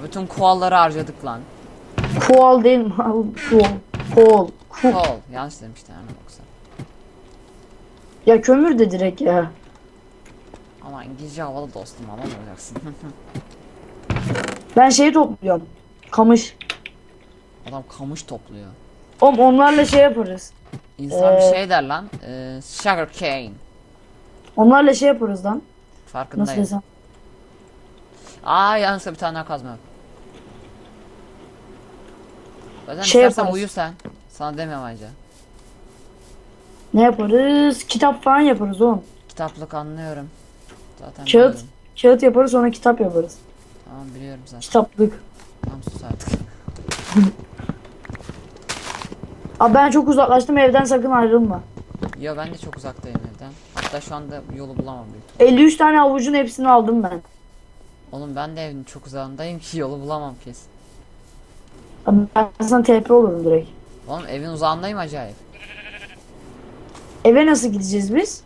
Abi tüm koalları harcadık lan. Koal değil mi? Koal. Koal. Koal. Yanlış demişler yani yoksa. Ya kömür de direkt ya. Ama İngilizce havalı dostum ne olacaksın? Ben şeyi topluyorum. Kamış. Adam kamış topluyor. Oğlum onlarla şey yaparız. İnsan bir Ee, şey der lan. Ee, sugar cane. Onlarla şey yaparız lan. Nasıl Farkındayım. desem. Aa yanlışlıkla bir tane daha kazma. Zaten Şey istersen yaparız. uyu sen. Sana demiyorum ayrıca. Ne yaparız? Kitap falan yaparız oğlum. Kitaplık anlıyorum. Zaten Kağıt. biliyorum. Kağıt yaparız sonra kitap yaparız. Tamam biliyorum zaten. Kitaplık. Tamam sus artık. Abi ben çok uzaklaştım evden sakın ayrılma. Yo ben de çok uzaktayım evden. Hatta şu anda yolu bulamam büyük ihtimal. 53 tane avucun hepsini aldım ben. Oğlum ben de evin çok uzağındayım ki yolu bulamam kesin. Ben sana TP olurum direkt. Oğlum evin uzağındayım acayip. Eve nasıl gideceğiz biz?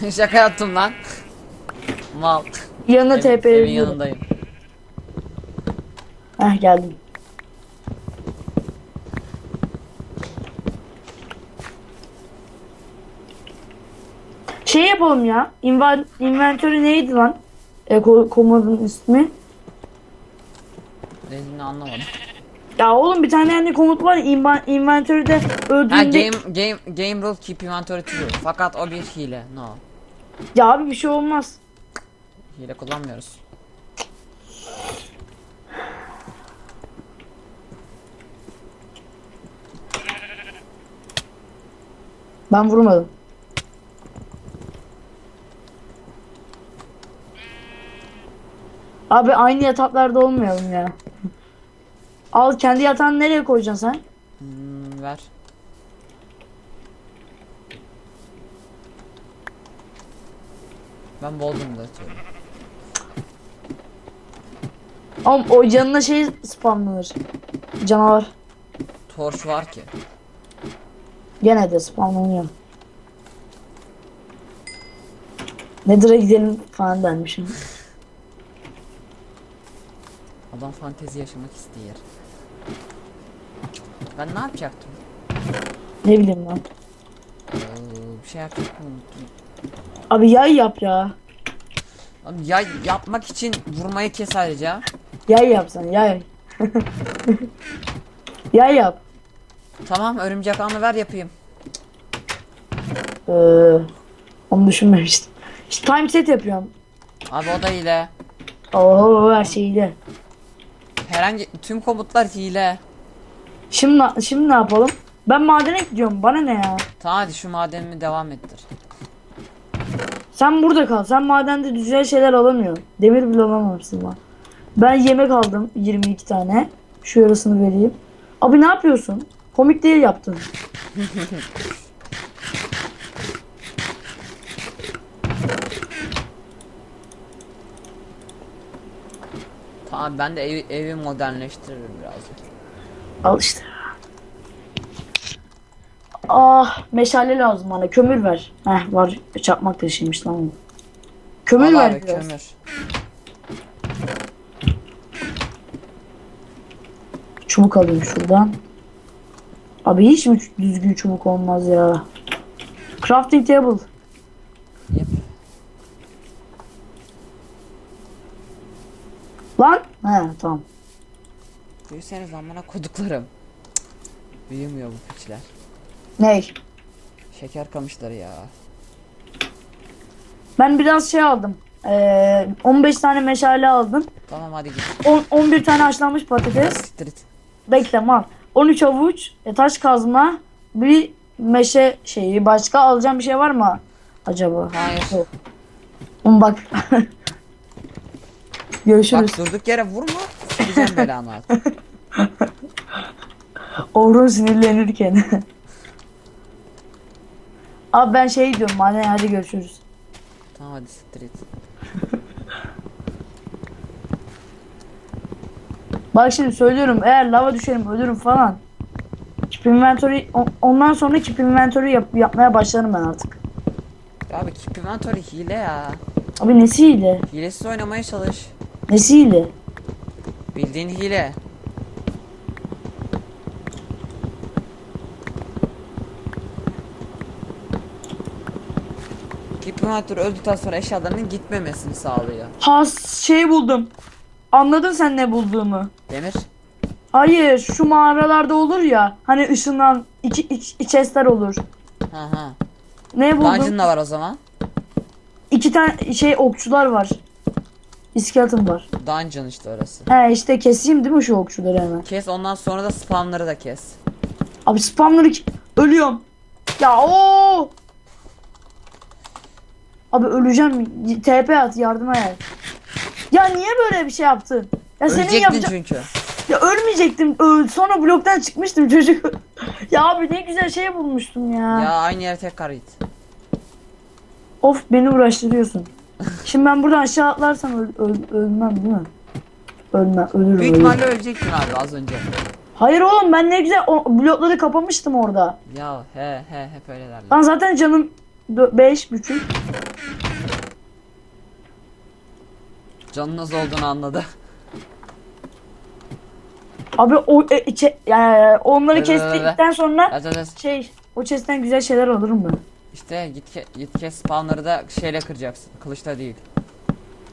Şaka yaptım lan. Mal. Yanına Ev- TP evin yanındayım. Heh geldim. Şey yapalım ya. Inven inventörü neydi lan? E, ko- komodun ismi. Dediğini anlamadım. Ya oğlum bir tane yani komut var. Inven inventörde Ha öldüğünde... game game game rule keep inventory true. Fakat o bir hile. No. Ya abi bir şey olmaz. Hile kullanmıyoruz. Ben vurmadım. Abi aynı yataklarda olmayalım ya. Al kendi yatağını nereye koyacaksın sen? Hmm, ver. Ben Bodrum'da yatıyorum. Oğlum o yanına şey spamlanır. Canavar. Torch var ki. Gene de spamlanıyor. Nether'a gidelim falan denmişim. Adam fantezi yaşamak istiyor. Ben ne yapacaktım? Ne bileyim lan. Ee, bir şey yapacaktım unuttum. Abi yay yap ya. Abi ya yapmak için vurmayı kes ayrıca. Yay yap sen yay. yay yap. Tamam örümcek ağını ver yapayım. Ee, onu düşünmemiştim. İşte time set yapıyorum. Abi o da hile. Oo her şeyle. Herhangi tüm komutlar hile. Şimdi şimdi ne yapalım? Ben madene gidiyorum. Bana ne ya? Tamam hadi şu madenimi devam ettir. Sen burada kal. Sen madende güzel şeyler alamıyorsun. Demir bile alamamışsın lan. Ben yemek aldım 22 tane. Şu yarısını vereyim. Abi ne yapıyorsun? Komik değil yaptın. Tamam ben de evi, evi modernleştiririm birazcık. Al işte. Ah meşale lazım bana. Kömür ver. Heh var. Çakmak taşıymış lan. Kömür Al ver abi biraz. kömür. Çubuk alayım şuradan. Abi hiç mi düzgün çubuk olmaz ya? Crafting table. Lan? He tamam. Büyüseniz amına koduklarım. Cık, Büyümüyor bu piçler. Ney? Şeker kamışları ya. Ben biraz şey aldım. Ee, 15 tane meşale aldım. Tamam hadi git. 10, 11 tane haşlanmış patates. Bekle mal. 13 avuç, e, taş kazma, bir meşe şeyi. Başka alacağım bir şey var mı acaba? Hayır. Yok. Oğlum bak. Görüşürüz. Bak durduk yere vurma. Güzel belanı at. Orhun sinirlenirken. Abi ben şey diyorum madem hadi görüşürüz. Tamam hadi street. Bak şimdi söylüyorum eğer lava düşerim ölürüm falan. Keep inventory ondan sonra keep inventory yap- yapmaya başlarım ben artık. Abi Keep Inventory hile ya. Abi nesi hile? Hilesiz oynamaya çalış. Nesi hile? Bildiğin hile. Inventory öldükten sonra eşyalarının gitmemesini sağlıyor. Ha şey buldum. Anladın sen ne bulduğumu? Demir. Hayır şu mağaralarda olur ya. Hani ışından iki, iki chestler olur. Ha ha. Ne buldum? Dungeon da var o zaman. İki tane şey okçular var. İskeleton var. Dungeon işte orası. He işte keseyim değil mi şu okçuları hemen? Kes ondan sonra da spamları da kes. Abi spamları ölüyorum. Ya o. Abi öleceğim. TP at yardıma gel. Ya niye böyle bir şey yaptın? Ya senin Ölecektin yapacağın çünkü. Ya ölmeyecektim. Öl sonra bloktan çıkmıştım çocuk. ya abi ne güzel şey bulmuştum ya. Ya aynı yere tekrar git. Of beni uğraştırıyorsun. Şimdi ben buradan aşağı atlarsam öl- öl- ölmem değil mi? Ölmem, ölürüm. Büyük ihtimalle ölecektin abi az önce. Hayır oğlum ben ne güzel o blokları kapamıştım orada. Ya he he hep öyle derler. Ben zaten canım 5 buçuk. Canın nasıl olduğunu anladı. Abi o e, içe- yani onları Evet, evet, kestikten sonra Evet, evet. şey o chest'ten güzel şeyler alırım ben. İşte git, ke git kes spawnları da şeyle kıracaksın. Kılıçla değil.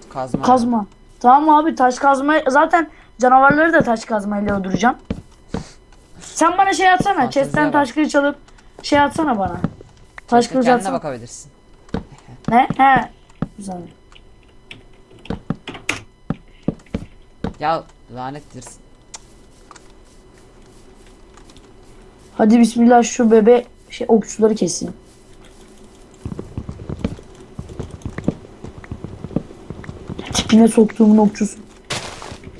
Kazma. Kazma. Tamam abi taş kazma zaten canavarları da taş kazmayla öldüreceğim. Sen bana şey atsana. Chest'ten taş kılıç alıp şey atsana bana. Taş kılıç kendine atsana. bakabilirsin. Ne? He. Güzel. Ya lanettirsin. Hadi bismillah şu bebe şey okçuları keseyim. Tipine soktuğumun okçusu.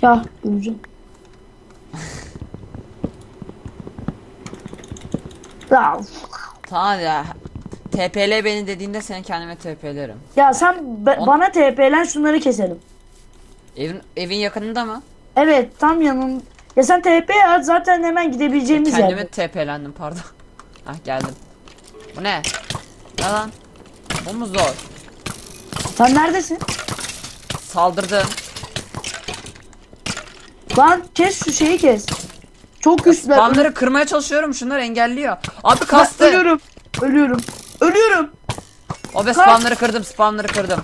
Ya öleceğim. Ya, Tamam ya. TPL beni dediğinde seni kendime TP'lerim. ya sen be- On- bana TP'len şunları keselim. Evin evin yakınında mı? Evet tam yanın. Ya sen TP at zaten hemen gidebileceğimiz Kendime yer. TP'lendim pardon. Hah geldim. Bu ne? Ne lan? Bu mu zor? Sen neredesin? Saldırdım. Lan kes şu şeyi kes. Çok güçlüler. Spamları kırmaya çalışıyorum şunlar engelliyor. Abi kastı. Ölüyorum. Ölüyorum. Ölüyorum. Be spamları kırdım spamları kırdım.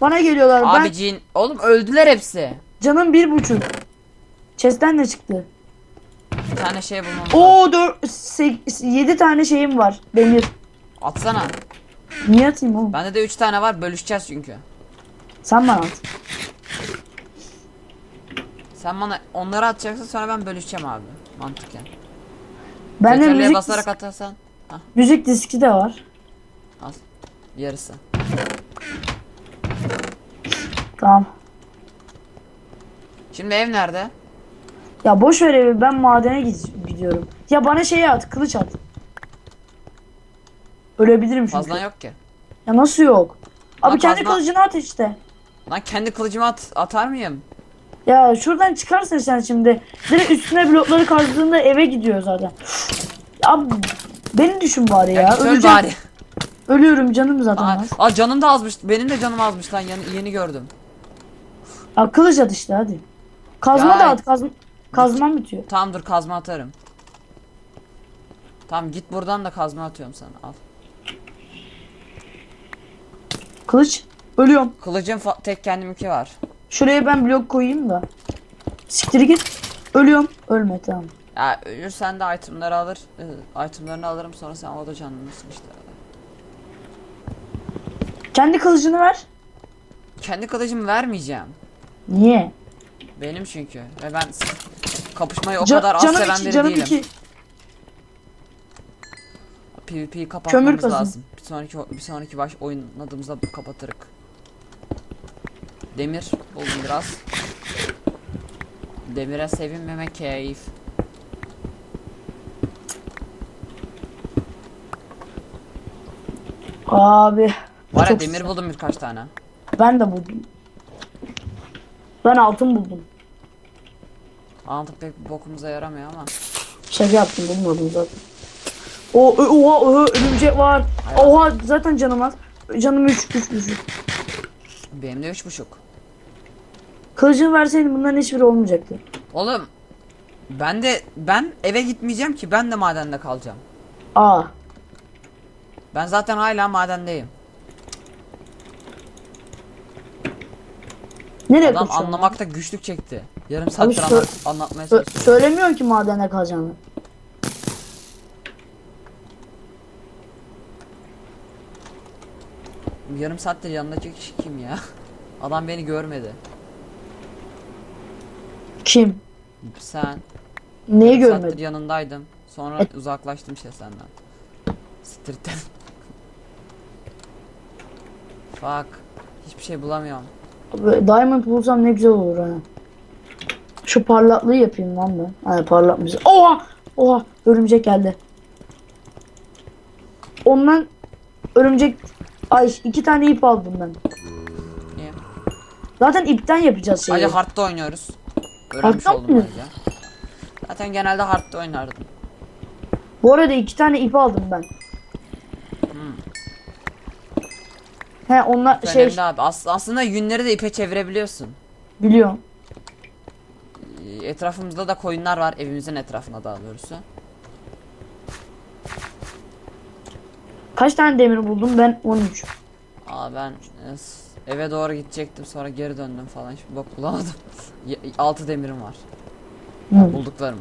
Bana geliyorlar. Ben Abiciğin oğlum öldüler hepsi. canım bir buçuk. Chest'ten ne çıktı? Bir tane şey bulmam. Oo dört, sek- yedi tane şeyim var. Demir. Atsana. Niye atayım oğlum? Bende de 3 tane var bölüşeceğiz çünkü. Sen bana at. Sen bana onları atacaksın sonra ben bölüşeceğim abi. Mantıken. Bende CTRL'ye müzik, basarak atarsan müzik diski de var. al. Yarısı. Tamam. Şimdi ev nerede? Ya boş ver evi ben madene gid- gidiyorum. Ya bana şey at kılıç at. Ölebilirim çünkü. Fazlan yok ki. Ya nasıl yok? Abi Lan kendi kılıcını at işte. Lan kendi kılıcımı at, atar mıyım? Ya şuradan çıkarsın sen şimdi. Direkt üstüne blokları kazdığında eve gidiyor zaten. Abi beni düşün bari ya. Ya, öl bari. Ölüyorum canım zaten. Aa, az. aa, canım da azmış. Benim de canım azmış lan yeni, yeni gördüm. Ya kılıç at işte hadi. Kazma Ya- da at. Kazma, kazmam bitiyor. Tamam dur kazma atarım. Tamam git buradan da kazma atıyorum sana al. Kılıç. Ölüyorum. Kılıcım fa- tek kendiminki var. Şuraya ben blok koyayım da. Siktir git. Ölüyorum. Ölme tamam. Ya ölürsen de itemleri alır. ıı, itemlerini alırım sonra sen o da canlısın işte. Kendi kılıcını ver. Kendi kılıcımı vermeyeceğim. Niye? Benim çünkü. Ve ben kapışmayı o Ca- kadar az canım seven iki, biri canım değilim. iki. PvP'yi kapatmamız lazım. Bir sonraki bir sonraki baş oynadığımızda kapatırık. Demir buldum biraz. Demire sevinmemek keyif. Abi. Var ya demir güzel. buldum birkaç tane. Ben de buldum. Ben altın buldum. Altın pek bokumuza yaramıyor ama. Şaka yaptım bulmadım zaten. O oha oha örümcek var. Oha zaten canım az. Canım 3 3 3. Benim de üç buçuk. Kılıcını verseydin bunların hiçbiri olmayacaktı. Oğlum ben de ben eve gitmeyeceğim ki ben de madende kalacağım. Aa. Ben zaten hala madendeyim. Nereye Adam kaçıyorsun? anlamakta güçlük çekti. Yarım saattir sö- anlat- anlatmaya çalışıyorum. söylemiyor ki madende kalacağını. Yarım saattir yanındaki kişi kim ya? Adam beni görmedi. Kim? Sen. Neyi yarım saattir görmedi? yanındaydım. Sonra Et- uzaklaştım işte senden. Siktirten. Fuck. Hiçbir şey bulamıyorum. Diamond bulsam ne güzel olur ha. Şu parlaklığı yapayım lan ben. Hani parlatmış. Oha! Oha! Örümcek geldi. Ondan örümcek ay iki tane ip aldım ben. Niye? Zaten ipten yapacağız şeyi. Hadi hard'da oynuyoruz. Öğrenmiş Hard'da oldum mı? ayrıca. Zaten genelde hard'da oynardım. Bu arada iki tane ip aldım ben. Hmm. He onlar şey Önemli abi. As- aslında yünleri de ipe çevirebiliyorsun. biliyorum. Ee, Etrafımızda da koyunlar var. Evimizin etrafında daha doğrusu. Kaç tane demir buldum ben 13. Aa ben e, s- eve doğru gidecektim sonra geri döndüm falan. Hiçbir bok bulamadım. 6 demirim var. Hı. Bulduklarım.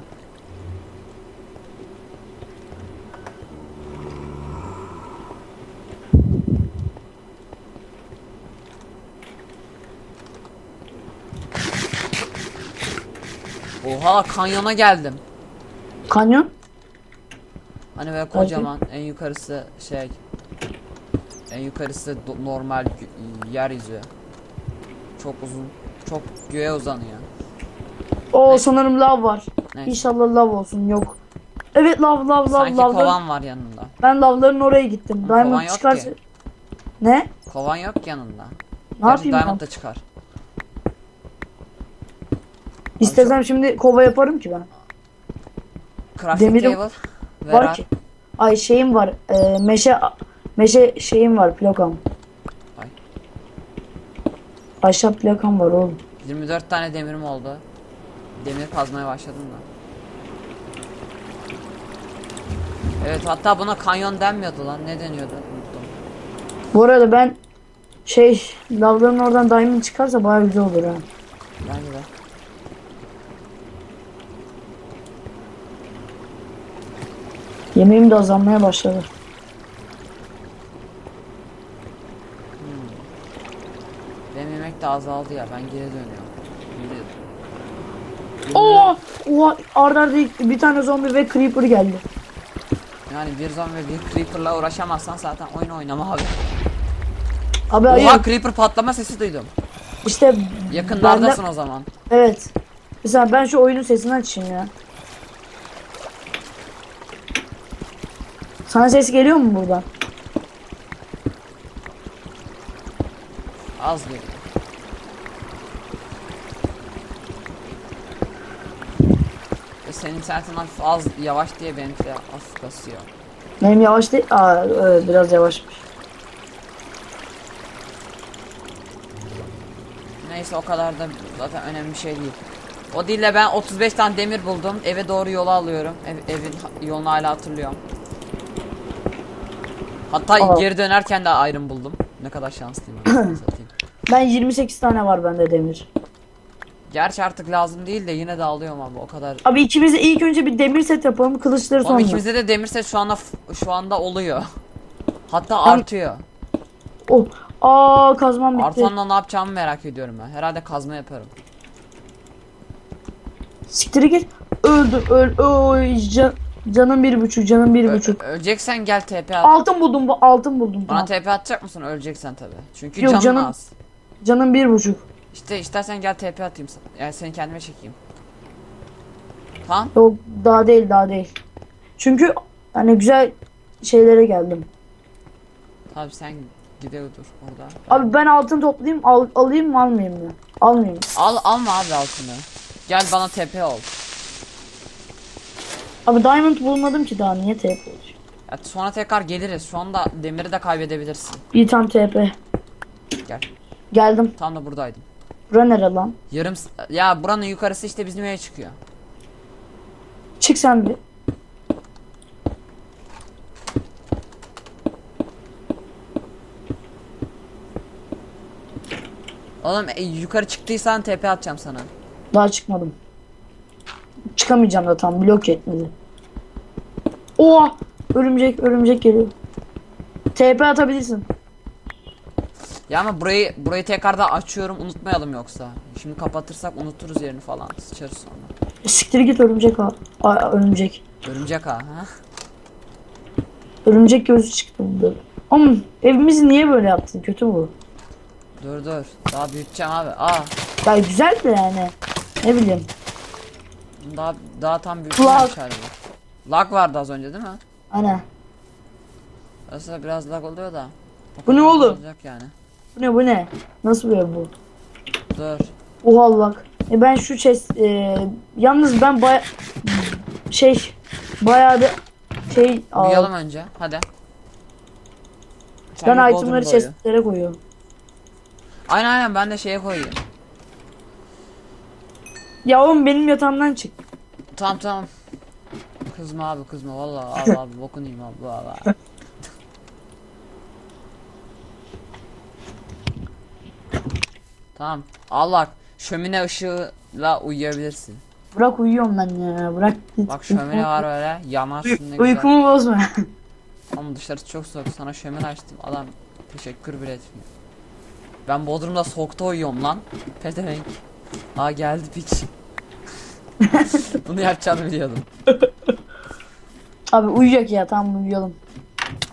Oha kanyona geldim. Kanyon? Hani böyle kocaman en yukarısı şey en yukarısı do- normal yeryüzü. Çok uzun. Çok göğe uzanıyor. O Ne? sanırım lav var. Neyse. İnşallah lav olsun yok. Evet lav lav lav Sanki lav. kovan var yanında. Ben lavların oraya gittim. Ama kovan Diamond yok çıkarsa... ki. Ne? Kovan yok yanında. Ne yapayım ben? Diamond da çıkar. İstesem şimdi kova yaparım ki ben. Crafting Demirim table. Var Verar. ki. Ay şeyim var. e, meşe meşe şeyim var plakam. Ay. Aşağı plakam var oğlum. 24 tane demirim oldu. Demir kazmaya başladım da. Evet hatta buna kanyon denmiyordu lan. Ne deniyordu? Unuttum. Bu arada ben şey lavların oradan diamond çıkarsa baya güzel olur ha. Bence de. Yemeğim de azalmaya başladı. Benim yemek de azaldı ya. Ben geri dönüyorum. Geri. Oo! Oha arda arda bir tane zombi ve creeper geldi. Yani bir zombi ve bir creeper'la uğraşamazsan zaten oyun oynama abi. Abi Oha hayır creeper patlama sesi duydum. işte Yakınlardasın bende- o zaman. Evet. Mesela ben şu oyunun sesini açayım ya. Sana ses geliyor mu buradan? Az geliyor. Ve senin internetin hafif az yavaş diye benimki de hafif kasıyor. Benim yavaş değil. Aa evet, biraz yavaşmış. Neyse o kadar da zaten önemli bir şey değil. O değil de ben 35 tane demir buldum. Eve doğru yola alıyorum. Ev, evin yolunu hala hatırlıyorum. Hatta Aa. geri dönerken de ayrım buldum. Ne kadar şanslıyım. Ben 28 tane var bende demir. Gerçi artık lazım değil de yine de alıyorum abi o kadar. Abi ikimize ilk önce bir demir set yapalım. Kılıçları sonra. ikimizde de demir set şu anda şu anda oluyor. Hatta artıyor. Oh. Aa kazmam bitti. Artanla ne yapacağımı merak ediyorum ben. Herhalde kazma yaparım. Siktir git. Öldü öl. Oy, can, canım bir buçuk canım bir Ö- buçuk. öleceksen gel TP at. Altın buldum bu altın buldum. Bana Tamam. TP atacak mısın? Öleceksen tabi. Çünkü Yok, canın canım- az. Canım bir buçuk. İşte istersen gel TP atayım sana. Yani seni kendime çekeyim. Tamam. Yok daha değil daha değil. Çünkü hani güzel şeylere geldim. Tabi sen gidiyor dur orada. Abi ben altın toplayayım al, alayım mı almayayım mı? Almayayım. Al alma abi altını. Gel bana TP ol. Abi diamond bulmadım ki daha niye TP olacak? Ya sonra tekrar geliriz. Şu anda demiri de kaybedebilirsin. Bir tam TP. Gel. Geldim. Tam da buradaydım. Bura nere lan? Yarım s- ya buranın yukarısı işte bizim eve çıkıyor. Çık sen bir. Oğlum e, yukarı çıktıysan TP atacağım sana. Daha çıkmadım. Çıkamayacağım da tam blok etmedi. Oha! Örümcek örümcek geliyor. TP atabilirsin. Ya ama burayı burayı tekrar da açıyorum unutmayalım yoksa. Şimdi kapatırsak unuturuz yerini falan. Sıçarız sonra. E, Siktir git örümcek al. Ay, örümcek. Örümcek ha. ha? Örümcek gözü çıktı burada. Ama evimizi niye böyle yaptın? Kötü bu. Dur dur. Daha büyüteceğim abi. Aa. Ya güzel de yani. Ne bileyim. Daha daha tam büyüteceğim içeride. Lag vardı az önce değil mi? Ana. Aslında biraz lag oluyor da. Bu ne oğlum? Olacak yani. Bu ne bu ne? Nasıl bir ev bu? Dur. Oha bak. E ben şu chest e, yalnız ben baya şey bayağı bir şey Uyuyalım al. önce. Hadi. Sen Ben itemları chestlere koyuyorum. Aynen aynen ben de şeye koyayım. Ya oğlum benim yatağımdan çık. Tamam tamam. Kızma abi kızma vallahi al abi bokunu yiyeyim abi valla. Tamam al bak şömine ışığıyla uyuyabilirsin. Bırak uyuyorum ben ya. Bırak git. Bak şömine var öyle yanarsın ne güzel. Uykumu bozma. Ama dışarısı çok soğuk sana şömine açtım adam teşekkür bile etmiyor. Ben Bodrum'da soğukta uyuyorum lan. Pedevenk. Aa geldi piç. Bunu yapacağını biliyordum. Abi uyuyacak ya tamam uyuyalım.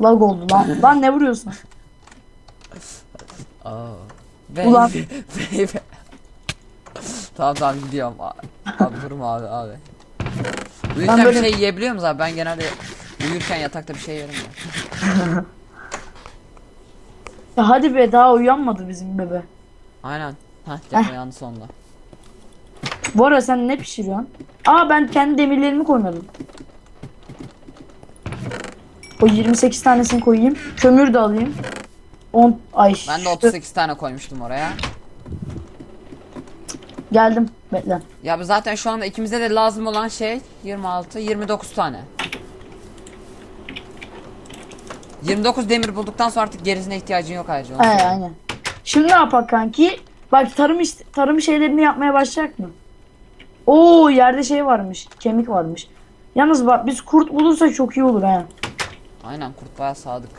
Lag oldu lan. lan ne vuruyorsun? Aa. Baby, Ulan. baby. tamam tamam gidiyorum. Abi durma abi abi. Uyurken böyle- bir şey yiyebiliyor muyuz abi? Ben genelde uyurken yatakta bir şey yerim ya. Ya hadi be daha uyanmadı bizim bebe. Aynen. Hah gel uyandı sonunda. Bu arada sen ne pişiriyorsun? Aa ben kendi demirlerimi koymadım. O 28 tanesini koyayım. Kömür de alayım. 10 ay. Ben de şu- 38 tane koymuştum oraya. Geldim. Bekle. Ya bu zaten şu anda ikimize de lazım olan şey 26, 29 tane. 29 demir bulduktan sonra artık gerisine ihtiyacın yok ayrıca. He aynen. Şimdi ne yapak kanki? Bak tarım iş, tarım şeylerini yapmaya başlayacak mı? Oo yerde şey varmış. Kemik varmış. Yalnız bak biz kurt bulursak çok iyi olur ha. Aynen kurt bayağı sadık.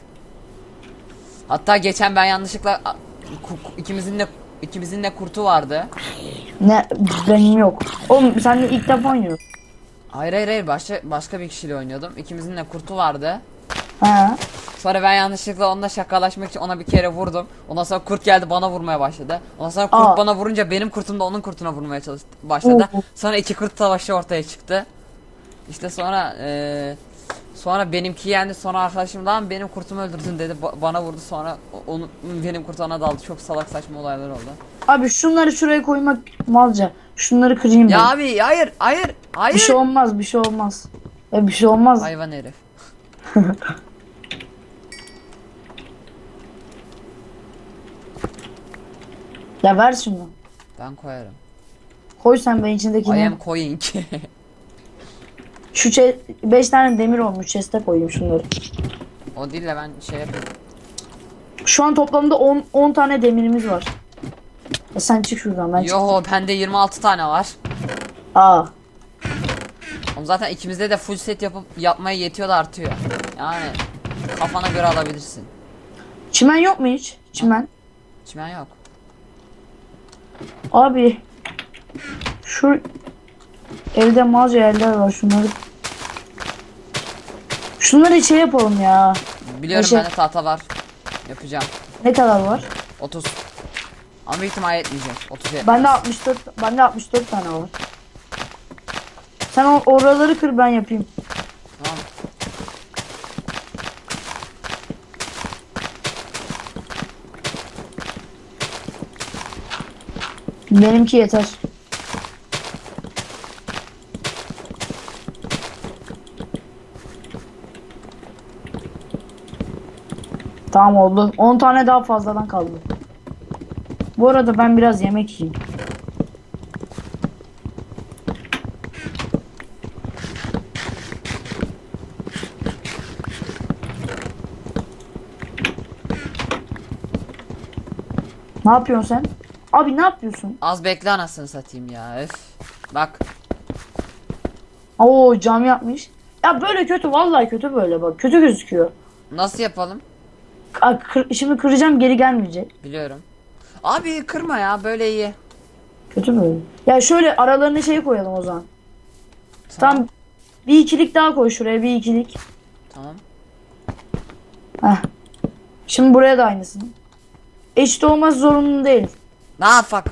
Hatta geçen ben yanlışlıkla a, ku- ku- ikimizin de ikimizin de kurtu vardı. Ne benim yok. Oğlum sen de ilk defa oynuyorsun. Hayır hayır hayır başka başka bir kişiyle oynuyordum. İkimizin de kurtu vardı. Ha. Sonra ben yanlışlıkla onunla şakalaşmak için ona bir kere vurdum. Ondan sonra kurt geldi bana vurmaya başladı. Ondan sonra kurt Aa. bana vurunca benim kurtum da onun kurtuna vurmaya çalıştı başladı. Oo. Sonra iki kurt savaşı ortaya çıktı. İşte sonra eee sonra benimki yendi. Sonra arkadaşım lan benim kurtumu öldürdün dedi. Ba- bana vurdu sonra onu benim kurt ona daldı. Çok salak saçma olaylar oldu. Abi şunları şuraya koymak malca. Şunları kırayım Ya ben. abi hayır hayır hayır. Bir şey olmaz bir şey olmaz. Ya bir şey olmaz. Hayvan herif. Ya ver şunu. Ben koyarım. Koy sen ben I içindekini. am coying. Şu 5 tane demir olmuş chest'e koyayım şunları. o değil de ben şey yapayım. Şu an toplamda 10 10 tane demirimiz var. E sen çık şuradan ben. Yo bende 26 tane var. Aa. Oğlum zaten ikimizde de full set yapıp yapmaya yetiyor da artıyor. Yani kafana göre alabilirsin. Çimen yok mu hiç? Çimen. Çimen yok. Abi. Şu evde malca yerler var şunları. Şunları şey yapalım ya. Biliyorum bende tahta var. Yapacağım. Ne kadar var? 30. Ama büyük ihtimal yetmeyecek. 30 yetmez. Bende 64 bende 64 tane var. Sen o oraları kır ben yapayım. Tamam. Benimki yeter. Tamam oldu. 10 tane daha fazladan kaldı. Bu arada ben biraz yemek yiyeyim. Ne yapıyorsun sen? Abi ne yapıyorsun? Az bekle anasını satayım ya. Öf. Bak. Oo cam yapmış. Ya böyle kötü vallahi kötü böyle bak. Kötü gözüküyor. Nasıl yapalım? Aa, kır- şimdi kıracağım geri gelmeyecek. Biliyorum. Abi kırma ya böyle iyi. Kötü böyle. Ya şöyle aralarına şey koyalım o zaman. Tam bir ikilik daha koy şuraya bir ikilik. Tamam. Heh. Şimdi buraya da aynısını. Eşit olması zorunlu değil. Ne yapak?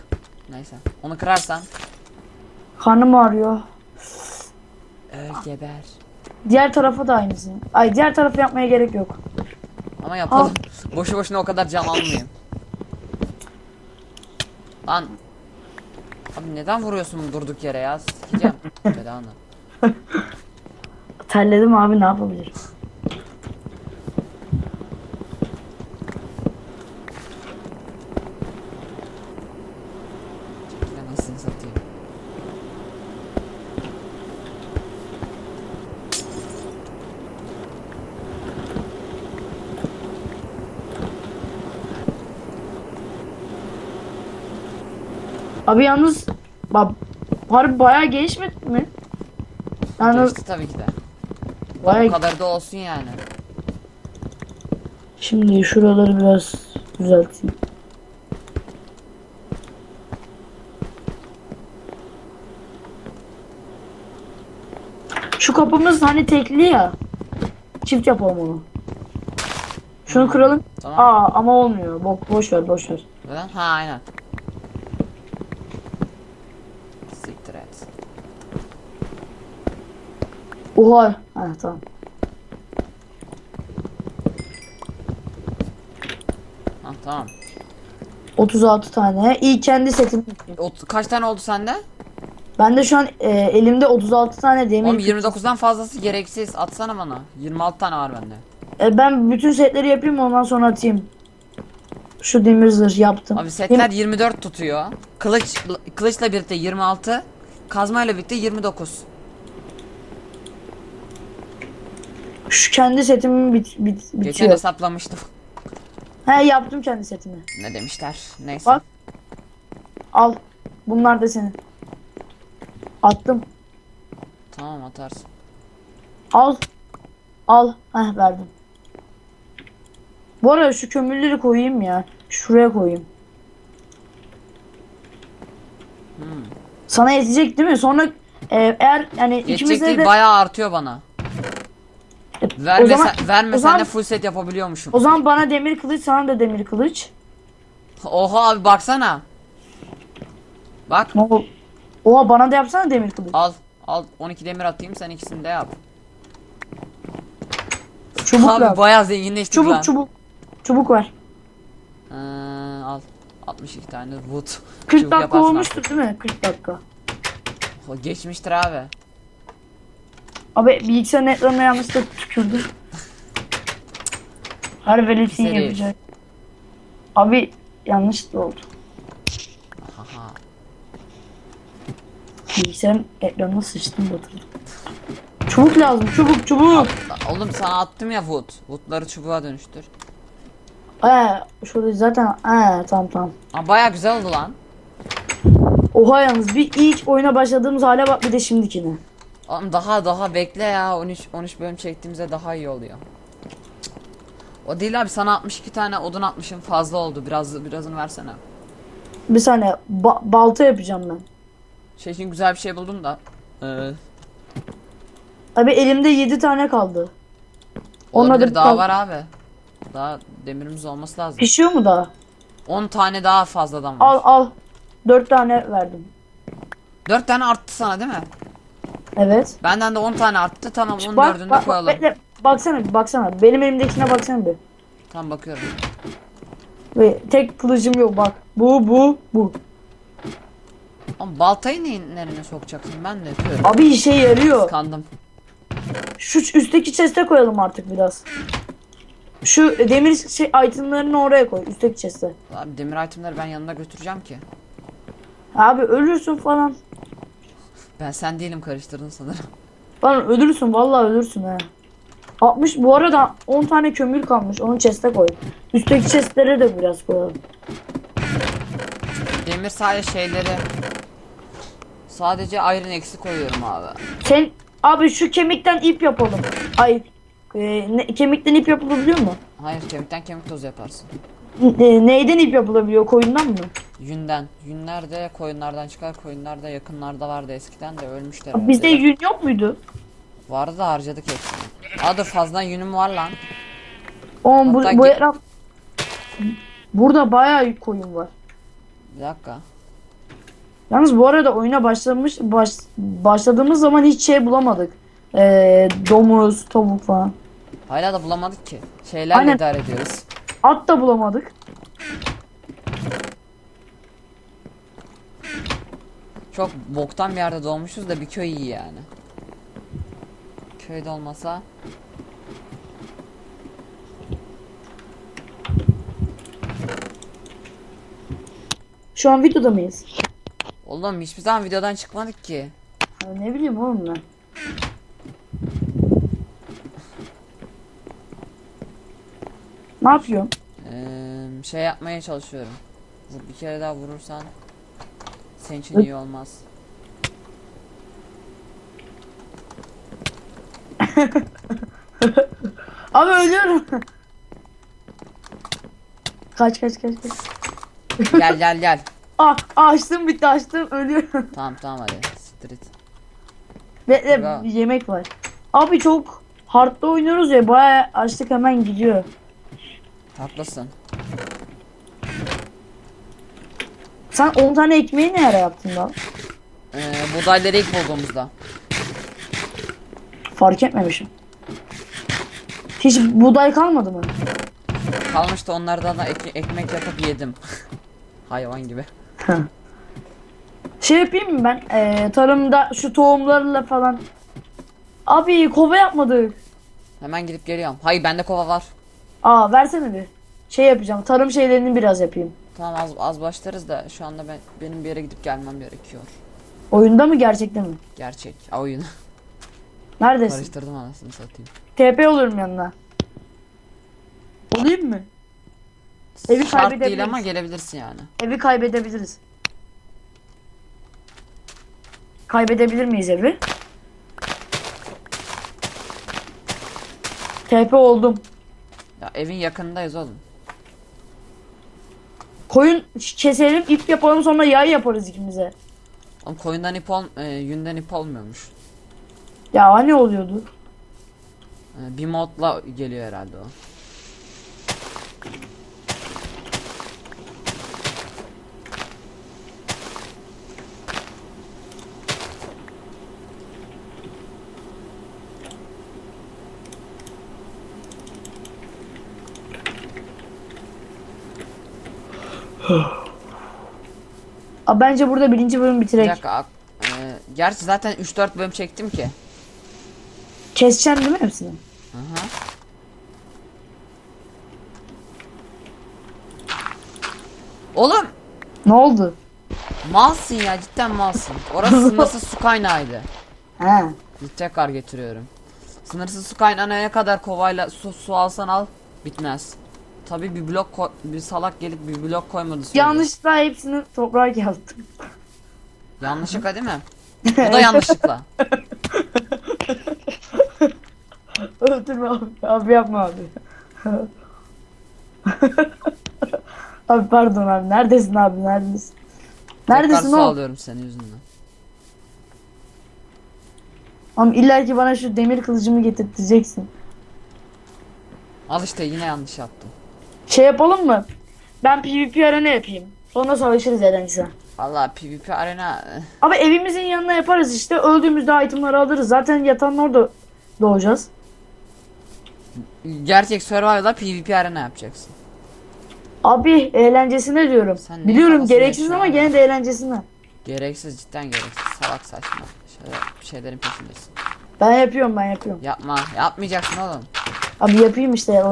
Neyse. Onu kırarsan. Karnım ağrıyor. Öl geber. Diğer tarafa da aynısını. Ay diğer tarafı yapmaya gerek yok. Ama yapalım. Boşu boşuna o kadar can almayayım. Lan. Abi neden vuruyorsun durduk yere ya? Sikeceğim. Belanı. Terledim abi ne yapabilirim? Çekil anasını satayım. Abi yalnız bak harbi bayağı gelişmedi mi? Yani Geçti tabii ki de. Bu bayağı kadar da olsun yani. Şimdi şuraları biraz düzelteyim. Şu kapımız hani tekli ya. Çift yapalım onu. Şunu kıralım. Tamam. Aa ama olmuyor. Bo boş ver boş ver. Neden? Ha aynen. Siktir et. Oha. Ha tamam. Ha tamam. 36 tane. İyi kendi setim. Ot- kaç tane oldu sende? Ben de şu an e, elimde 36 tane demir. Oğlum 29'dan fazlası gereksiz. Atsana bana. 26 tane var bende. E, ben bütün setleri yapayım ondan sonra atayım. Şu demir zırh yaptım. Abi setler 24 tutuyor. Kılıç kılıçla birlikte 26. Kazmayla birlikte 29. Şu kendi setimi bit, bit, Geçen bitiyor. hesaplamıştım. He yaptım kendi setimi. Ne demişler? Neyse. Bak. Al. Bunlar da senin. Attım. Tamam atarsın. Al. Al. Heh verdim. Bu arada şu kömürleri koyayım ya. Şuraya koyayım. Hmm. Sana yetecek değil mi? Sonra e, eğer yani Geçecek ikimize değil de bayağı artıyor bana. E, o zaman, vermesen o zaman- de full set yapabiliyormuşum. o zaman bana demir kılıç sana da demir kılıç. Oha abi baksana. Bak Oha bana da yapsana demir kılıç. al. Al 12 demir atayım sen ikisini de yap. Çubuk abi ver. bayağı zenginleştik lan. Çubuk çubuk. Çubuk ver. Ha, al. 62 tane wood. 40 Çubuk dakika yaparsın olmuştur değil mi? 40 dakika. artık. Geçmiştir abi. Abi bilgisayarın ekranına yanlışlıkla tükürdüm. Her Seri. yapacak. Abi yanlış da oldu. Haha. Bilgisayarın ekranına sıçtım batırdım. Çubuk lazım çubuk çubuk. Oğlum sana attım ya wood. Woodları çubuğa dönüştür. Ee, şurada zaten ee, tamam tamam. Aa baya güzel oldu lan. Oha yalnız bir ilk oyuna başladığımız hale bak bir de şimdikine. Oğlum daha daha bekle ya 13 13 bölüm çektiğimizde daha iyi oluyor. O değil abi sana 62 tane odun atmışım fazla oldu. Biraz birazını versene. Bir saniye ba- balta yapacağım ben. Şey için güzel bir şey buldum da. Ee, Abi elimde 7 tane kaldı. Olabilir da daha kal- var abi. Daha demirimiz olması lazım. Pişiyor mu daha? 10 tane daha fazladan var. Al al. 4 tane verdim. 4 tane arttı sana değil mi? Evet. Benden de 10 tane arttı. Tamam Bak, 14'ünü de bak, bak, koyalım. bekle. Baksana bir baksana. Benim elimdekine baksana bir. Tamam bakıyorum. Ve tek kılıcım yok bak. Bu bu bu. Ama baltayı neyin nereye sokacaksın ben de yapıyorum. Abi işe yarıyor. Kandım. Şu üstteki chest'e koyalım artık biraz. Şu demir şey itemlarını oraya koy. Üstteki chest'e. Abi demir itemleri ben yanında götüreceğim ki. Abi ölürsün falan. Ben sen değilim karıştırdın sanırım. Falan ölürsün vallahi ölürsün ha. 60 bu arada 10 tane kömür kalmış. Onu chest'e koy. Üstteki chest'lere de biraz koyalım. Demir sadece şeyleri Sadece iron eksi koyuyorum abi. Sen abi şu kemikten ip yapalım. Ay e, ne, kemikten ip yapılabiliyor mu? Hayır kemikten kemik tozu yaparsın. E, neyden ip yapılabiliyor? Koyundan mı? Yünden. Yünler de koyunlardan çıkar. Koyunlar da yakınlarda vardı eskiden de ölmüşler. Bizde yün yok muydu? Vardı da harcadık hepsini. Aa dur fazladan yünüm var lan. Oğlum bu, Hatta bu ge- etraf... Burada bayağı koyun var. Bir dakika. Yalnız bu arada oyuna başlamış baş, başladığımız zaman hiç şey bulamadık. Ee, domuz, tavuk falan. Hala da bulamadık ki. Şeylerle Aynen. idare ediyoruz. At da bulamadık. Çok boktan bir yerde doğmuşuz da bir köy iyi yani. Köyde olmasa Şu an videoda mıyız? Oğlum hiçbir zaman videodan çıkmadık ki. Ha, ne bileyim oğlum ben. Ne yapıyorsun? Ee, şey yapmaya çalışıyorum. Bir kere daha vurursan senin için iyi olmaz. Abi ölüyorum. kaç kaç kaç kaç. Gel gel gel. Ah açtım bitti açtım ölüyorum. Tamam tamam hadi. Street. Bekle bir yemek var. Abi çok hardda oynuyoruz ya bayağı açlık hemen gidiyor. Haklısın. Sen 10 tane ekmeği ne ara yaptın lan? Ee, buğdayları ilk bulduğumuzda. Fark etmemişim. Hiç buğday kalmadı mı? Kalmıştı onlardan da ek- ekmek yapıp yedim. Hayvan gibi. Şey yapayım mı ben? Ee, tarımda şu tohumlarla falan. Abi kova yapmadık. Hemen gidip geliyorum. Hayır bende kova var. Aa versene bir. Şey yapacağım. Tarım şeylerini biraz yapayım. Tamam az az başlarız da şu anda ben benim bir yere gidip gelmem gerekiyor. Oyunda mı gerçekten mi? Gerçek. A oyunu. Neredesin? Karıştırdım anasını satayım. TP olurum yanına. Olayım mı? Evi Şart kaybedebiliriz. değil ama gelebilirsin yani. Evi kaybedebiliriz. Kaybedebilir miyiz evi? TP oldum. Ya evin yakınındayız oğlum. Koyun keselim, ip yapalım sonra yay yaparız ikimize. Oğlum koyundan ip ol, e, yünden ip olmuyormuş. Ya hani oluyordu? E, bir modla geliyor herhalde o. Aa, bence burada birinci bölüm Bir bitirek. dakika. ak- e, gerçi zaten 3-4 bölüm çektim ki. Keseceksin değil mi hepsini? Hı hı. Oğlum Ne oldu? malsın ya cidden malsın. Orası sınırsız su kaynağıydı. He. Tekrar getiriyorum. Sınırsız su kaynağına ne kadar kovayla su, su alsan al bitmez. Tabi bir blok bir salak gelip bir blok koymadı sürece. Yanlışlıkla hepsini toprak yaptım. Yanlışlıkla değil mi? Bu da yanlışlıkla. Öldürme abi. Abi yapma abi. abi pardon abi. Neredesin abi? Neredesin? Neredesin Tekrar alıyorum senin yüzünden. Ama illa ki bana şu demir kılıcımı getirteceksin. Al işte yine yanlış yaptım. Şey yapalım mı? Ben PvP arena yapayım. Sonra savaşırız Eren'se. Valla PvP arena eh, Ama evimizin yanına yaparız işte. Öldüğümüzde itemları alırız. Zaten yatağın orada doğacağız. gerçek survival'da PvP arena yapacaksın. Abi eğlencesine diyorum. Sen Biliyorum gereksiz ama gene de eğlencesine. Gereksiz cidden gereksiz. Salak saçma. Şöyle şeylerin peşindesin. Ben yapıyorum ben yapıyorum. Yapma. Yapmayacaksın oğlum. Abi yapayım işte.